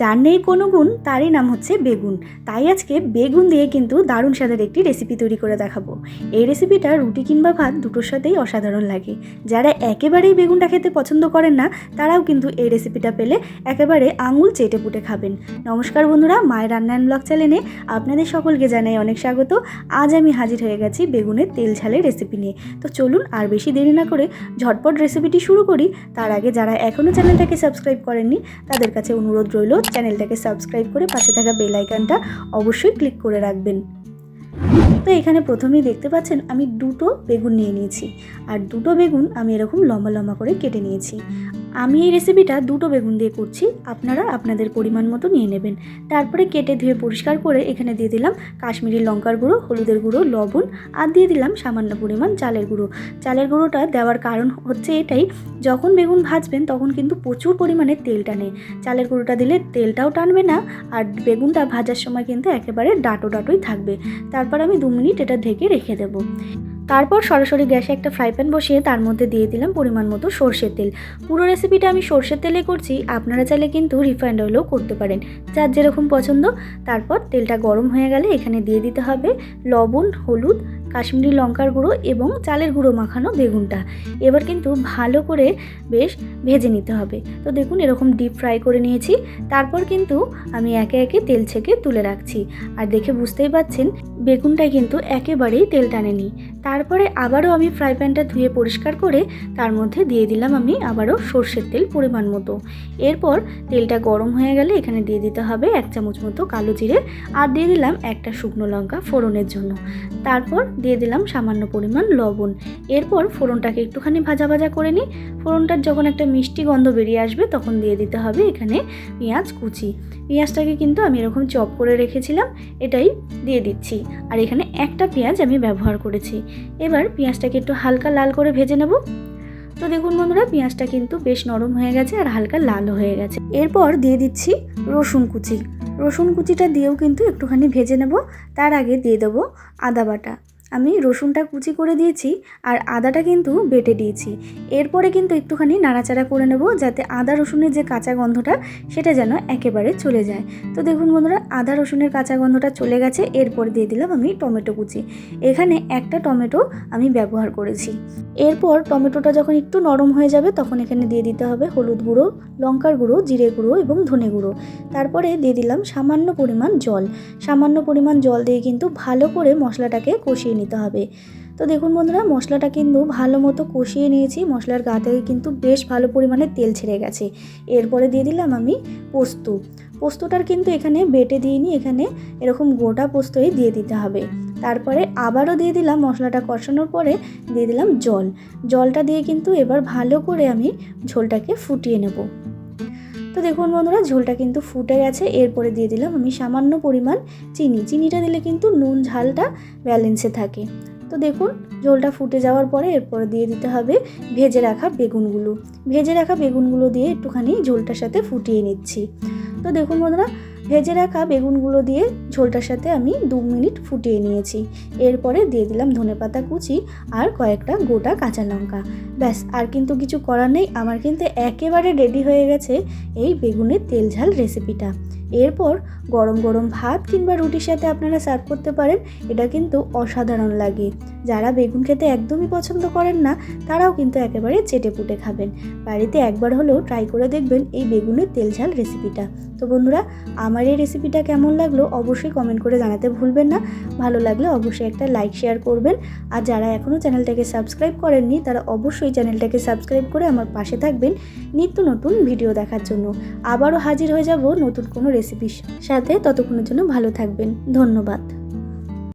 যার নেই কোনো গুণ, তারই নাম হচ্ছে বেগুন। তাই আজকে বেগুন দিয়ে কিন্তু দারুণ স্বাদের একটি রেসিপি তৈরি করে দেখাবো। এই রেসিপিটা রুটি কিংবা ভাত দুটোর সাথেই অসাধারণ লাগে। যারা একেবারেই বেগুনটা খেতে পছন্দ করেন না, তারাও কিন্তু এই রেসিপিটা পেলে একেবারে আঙুল চেটে পুটে খাবেন। নমস্কার বন্ধুরা, মায়ের রান্নান ব্লগ চ্যানেলে আপনাদের সকলকে জানাই অনেক স্বাগত। আজ আমি হাজির হয়ে গেছি বেগুনের তেল ঝালের রেসিপি নিয়ে। তো চলুন আর বেশি দেরি না করে ঝটপট রেসিপিটি শুরু করি। তার আগে যারা এখনও চ্যানেলটাকে সাবস্ক্রাইব করেননি, তাদের কাছে অনুরোধ রইল চ্যানেলটাকে সাবস্ক্রাইব করে পাশে থাকা বেল আইকনটা অবশ্যই ক্লিক করে রাখবেন। তো এখানে প্রথমেই দেখতে পাচ্ছেন আমি দুটো বেগুন নিয়ে নিয়েছি। আর দুটো বেগুন আমি এরকম লম্বা লম্বা করে কেটে নিয়েছি। আমি এই রেসিপিটা দুটো বেগুন দিয়ে করছি। আপনারা আপনাদের পরিমাণ মতো নিয়ে নেবেন। তারপরে কেটে ধুয়ে পরিষ্কার করে এখানে দিয়ে দিলাম কাশ্মীরি লঙ্কার গুঁড়ো, হলুদের গুঁড়ো, লবণ আর দিয়ে দিলাম সামান্য পরিমাণ চালের গুঁড়ো। চালের গুঁড়োটা দেওয়ার কারণ হচ্ছে এটাই, যখন বেগুন ভাজবেন তখন কিন্তু প্রচুর পরিমাণে তেল টানে চালের গুঁড়োটা দিলে তেলটাও টানবে না আর বেগুনটা ভাজার সময় কিন্তু একেবারে ডাটো ডাটোই থাকবে। তারপর আমি দু মিনিট এটা ঢেকে রেখে দেবো। তারপর সরাসরি গ্যাসে একটা ফ্রাই প্যান বসিয়ে তার মধ্যে দিয়ে দিলাম পরিমাণ মতো সর্ষের তেল। পুরো রেসিপিটা আমি সর্ষের তেলে করছি, আপনারা চাইলে কিন্তু রিফাইন্ড অয়েলও করতে পারেন। যার যেরকম পছন্দ, তারপর তেলটা গরম হয়ে গেলে এখানে দিয়ে দিতে হবে লবণ, হলুদ, কাশ্মীরি লঙ্কার গুঁড়ো এবং চালের গুঁড়ো মাখানো বেগুনটা। এবার কিন্তু ভালো করে বেশ ভেজে নিতে হবে। তো দেখুন এরকম ডিপ ফ্রাই করে নিয়েছি। তারপর কিন্তু আমি একে একে তেল ছেঁকে তুলে রাখছি। আর দেখে বুঝতেই পাচ্ছেন বেগুনটা কিন্তু একেবারেই তেল টানেনি। তারপরে আবারও আমি ফ্রাই প্যানটা ধুয়ে পরিষ্কার করে তার মধ্যে দিয়ে দিলাম আমি আবারও সর্ষের তেল পরিমাণ মতো। এরপর তেলটা গরম হয়ে গেলে এখানে দিয়ে দিতে হবে এক চামচ মতো কালো জিরে আর দিয়ে দিলাম একটা শুকনো লঙ্কা ফোড়নের জন্য। তারপর দিয়ে দিলাম সামান্য পরিমাণ লবণ। এরপর ফোড়নটাকে একটুখানি ভাজা ভাজা করে নিই। ফোড়নটার যখন একটা মিষ্টি গন্ধ বেরিয়ে আসবে তখন দিয়ে দিতে হবে এখানে পেঁয়াজ কুচি। পেঁয়াজটাকে কিন্তু আমি এরকম চপ করে রেখেছিলাম, এটাই দিয়ে দিচ্ছি। আর এখানে একটা পেঁয়াজ আমি ব্যবহার করেছি। এবার পেঁয়াজটাকে একটু হালকা লাল করে ভেজে নেব। তো দেখুন বন্ধুরা, পেঁয়াজটা কিন্তু বেশ নরম হয়ে গেছে আর হালকা লাল হয়ে গেছে। এরপর দিয়ে দিচ্ছি রসুন কুচি। রসুন কুচিটা দিয়েও কিন্তু একটুখানি ভেজে নেব। তার আগে দিয়ে দেবো আদা বাটা। আমি রসুনটা কুচি করে দিয়েছি আর আদাটা কিন্তু বেটে দিয়েছি। এরপরে কিন্তু একটুখানি নাড়াচাড়া করে নেব যাতে আদা রসুনের যে কাঁচা গন্ধটা, সেটা যেন একেবারে চলে যায়। তো দেখুন বন্ধুরা, আদা রসুনের কাঁচা গন্ধটা চলে গেছে, এরপর দিয়ে দিলাম আমি টমেটো কুচি। এখানে একটা টমেটো আমি ব্যবহার করেছি। এরপর টমেটোটা যখন একটু নরম হয়ে যাবে, তখন এখানে দিয়ে দিতে হবে হলুদ গুঁড়ো, লঙ্কার গুঁড়ো, জিরে গুঁড়ো এবং ধনে গুঁড়ো। তারপরে দিয়ে দিলাম সামান্য পরিমাণ জল। সামান্য পরিমাণ জল দিয়ে কিন্তু ভালো করে মশলাটাকে কষিয়ে নিতে হবে। তো দেখুন বন্ধুরা, মশলাটা কিন্তু ভালো মতো কষিয়ে নিয়েছি। মশলার গা থেকে কিন্তু বেশ ভালো পরিমাণে তেল ছেড়ে গেছে। এরপরে দিয়ে দিলাম আমি পোস্ত। পোস্তটার কিন্তু এখানে বেটে দিইনি, এখানে এরকম গোটা পোস্তই দিয়ে দিতে হবে। তারপরে আবারও দিয়ে দিলাম মশলাটা কষানোর পরে দিয়ে দিলাম জল। জলটা দিয়ে কিন্তু এবার ভালো করে আমি ঝোলটাকে ফুটিয়ে নেব। তো দেখুন বন্ধুরা, ঝোলটা কিন্তু ফুটে গেছে। এরপরে দিয়ে দিলাম আমি সামান্য পরিমাণ চিনি। চিনিটা দিলে কিন্তু নুন ঝালটা ব্যালেন্সে থাকে। তো দেখুন, ঝোলটা ফুটে যাওয়ার পরে এরপরে দিয়ে দিতে হবে ভেজে রাখা বেগুনগুলো। ভেজে রাখা বেগুনগুলো দিয়ে একটুখানি ঝোলটার সাথে ফুটিয়ে নিচ্ছি। তো দেখুন বন্ধুরা ভেজে রাখা বেগুনগুলো দিয়ে ঝোলটার সাথে আমি দু মিনিট ফুটিয়ে নিয়েছি। এরপরে দিয়ে দিলাম ধনে পাতা কুচি আর কয়েকটা গোটা কাঁচা লঙ্কা। ব্যাস, আর কিন্তু কিছু করার নেই। আমার কিন্তু একেবারে রেডি হয়ে গেছে এই বেগুনের তেল ঝাল রেসিপিটা এরপর গরম গরম ভাত কিংবা রুটির সাথে আপনারা সার্ভ করতে পারেন, এটা কিন্তু অসাধারণ লাগে। যারা বেগুন খেতে একদমই পছন্দ করেন না, তারাও কিন্তু একেবারে চেটে পুটে খাবেন। বাড়িতে একবার হলেও ট্রাই করে দেখবেন এই বেগুনের তেল ঝাল রেসিপিটা তো বন্ধুরা, আমার এই রেসিপিটা কেমন লাগল অবশ্যই কমেন্ট করে জানাতে ভুলবেন না। ভালো লাগলে অবশ্যই একটা লাইক শেয়ার করবেন। আর যারা এখনও চ্যানেলটাকে সাবস্ক্রাইব করেননি, তারা অবশ্যই চ্যানেলটাকে সাবস্ক্রাইব করে আমার পাশে থাকবেন নিত্য নতুন ভিডিও দেখার জন্য। আবারও হাজির হয়ে যাব নতুন কোনো রেসিপির সাথে ততক্ষণের জন্য ভালো থাকবেন। ধন্যবাদ।